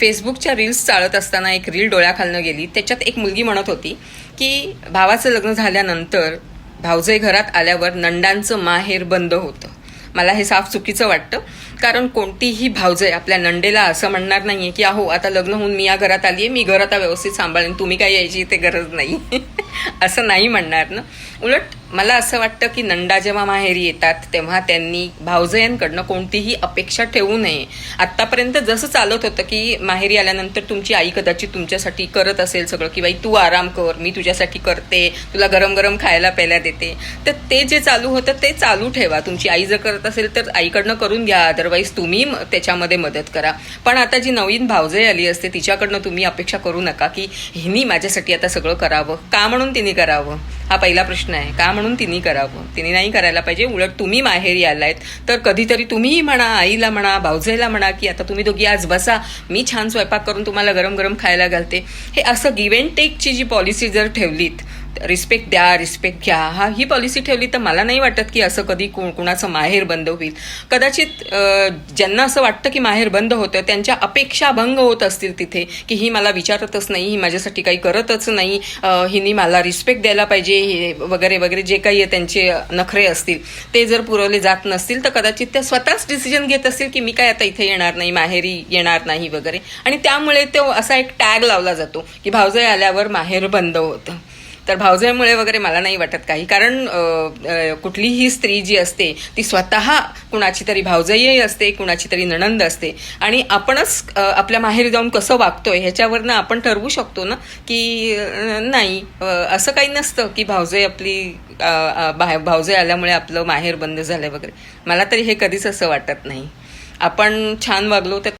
फेसबुकच्या रील्स चालत असताना एक रील डोळ्याखालनं गेली. त्याच्यात एक मुलगी म्हणत होती की भावाचं लग्न झाल्यानंतर भावजय घरात आल्यावर नंडांचं माहेर बंद होतं. मला हे साफ चुकीचं वाटतं. कारण कोणतीही भावजय आपल्या नंडेला असं म्हणणार नाहीये की अहो आता लग्न होऊन मी या घरात आली आहे मी घर आता व्यवस्थित सांभाळेन तुम्ही काय यायची इथे गरज नाही. असं नाही म्हणणार ना. उलट मला असं वाटतं की नंडा जेव्हा माहेरी येतात तेव्हा त्यांनी भावजयांकडनं कोणतीही अपेक्षा ठेवू नये. आत्तापर्यंत जसं चालत होतं की माहेरी आल्यानंतर तुमची आई कदाचित तुमच्यासाठी करत असेल सगळं की बाई तू आराम कर मी तुझ्यासाठी करते तुला गरम गरम खायला प्यायला देते. तर ते जे चालू होतं ते चालू ठेवा. तुमची आई जर करत असेल तर आईकडनं करून घ्या अदरवाईज तुम्ही त्याच्यामध्ये मदत करा. पण आता जी नवीन भावजई आली असते तिच्याकडनं तुम्ही अपेक्षा करू नका की हिनी माझ्यासाठी आता सगळं करावं. का म्हणून तिने करावं? हा पहिला प्रश्न आहे. का म्हणून तिने करावं? तिने नाही करायला पाहिजे. उलट तुम्ही माहेरी आलायत. तर कधीतरी तुम्हीही म्हणा आईला म्हणा भाऊजाईला म्हणा की आता तुम्ही दोघी आज बसा. मी छान स्वयंपाक करून तुम्हाला गरम गरम खायला घालते. हे असं गिव्ह अँड टेकची जी पॉलिसी जर ठेवलीत रिस्पेक्ट द्या रिस्पेक्ट घ्या. हा ही पॉलिसी ठेवली तर मला नाही वाटत की असं कधी कोण कुणाचं माहेर बंद होईल. कदाचित ज्यांना असं वाटतं की माहेर बंद होतं त्यांच्या अपेक्षा भंग होत असतील तिथे की ही मला विचारतच नाही ही माझ्यासाठी काही करतच नाही हिने मला रिस्पेक्ट द्यायला पाहिजे हे वगैरे वगैरे जे काही आहे त्यांचे नखरे असतील ते जर पुरवले जात नसतील तर कदाचित त्या स्वतःच डिसिजन घेत असतील की मी काय आता इथे येणार नाही माहेरी येणार नाही वगैरे. आणि त्यामुळे तो असा एक टॅग लावला जातो की भावजय आल्यावर माहेर बंद होतं. तर भावजयमुळे वगैरे मला नाही वाटत काही. कारण कुठलीही स्त्री जी असते ती स्वतः कुणाची तरी भावजयही असते कुणाची तरी नणंद असते. आणि आपणच आपल्या माहेरी जाऊन कसं वागतोय ह्याच्यावरनं आपण ठरवू शकतो ना की नाही असं काही नसतं की भावजय आपली बाहे- भावजय आल्यामुळे आपलं माहेर बंद झालं वगैरे. मला तरी हे कधीच असं वाटत नाही. आपण छान वागलो तर